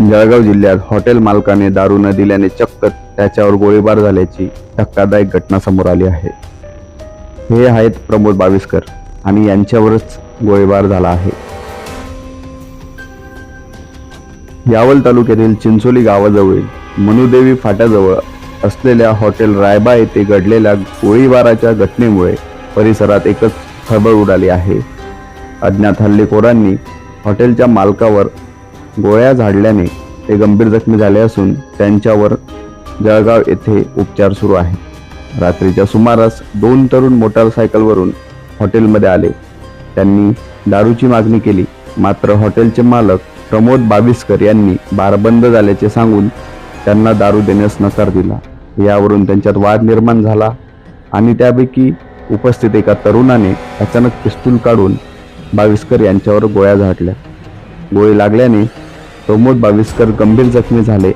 जळगाव जिल्ह्यात हॉटेल मालकाने दारू न दिल्याने चक्क त्याच्यावर गोळीबार झाल्याची धक्कादायक घटना समोर आली आहे. हे आहेत प्रमोद बाविस्कर आणि यांच्यावरच गोळीबार झाला आहे. यावल तालुक्यातील चिंचोली गावाजवळील मनुदेवी फाट्याजवळ असलेल्या हॉटेल रायबा येथे घडलेल्या गोळीबाराच्या घटनेमुळे परिसरात एकच खळबळ उडाली आहे. अज्ञात हल्लेखोरांनी हॉटेलच्या मालकावर गोळ्या झाडल्याने ते गंभीर जखमी झाले असून त्यांच्यावर जळगाव येथे उपचार सुरू आहे. रात्रीच्या सुमारास दोन तरुण मोटारसायकलवरून हॉटेलमध्ये आले. त्यांनी दारूची मागणी केली. मात्र हॉटेलचे मालक प्रमोद बाबिस्कर यांनी बार बंद झाल्याचे सांगून त्यांना दारू देण्यास नकार दिला. यावरून त्यांच्यात वाद निर्माण झाला आणि त्यापैकी उपस्थित एका तरुणाने अचानक पिस्तूल काढून बाविस्कर यांच्यावर गोळ्या झाडल्या. गोळी लागल्याने प्रमोद बाविस्कर गंभीर जखमी झाले.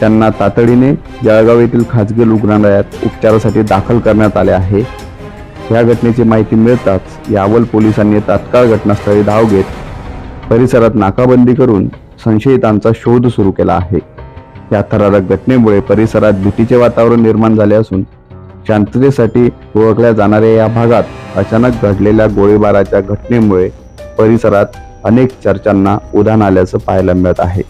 त्यांना तातडीने जळगाव येथील खाजगी रुग्णालयात उपचारासाठी दाखल करण्यात आले आहे. या घटनेची माहिती मिळताच यावल पोलिसांनी तात्काळ घटनास्थळी धाव घेत परिसरात नाकाबंदी करून संशयितांचा शोध सुरू केला आहे. या थरारक घटनेमुळे परिसरात भीतीचे वातावरण निर्माण झाले असून शांततेसाठी ओळखल्या जाणाऱ्या या भागात अचानक घडलेल्या गोळीबाराच्या घटनेमुळे परिसरात अनेक चर्चांना उधाण आल्याचं पाहायला मिळत आहे.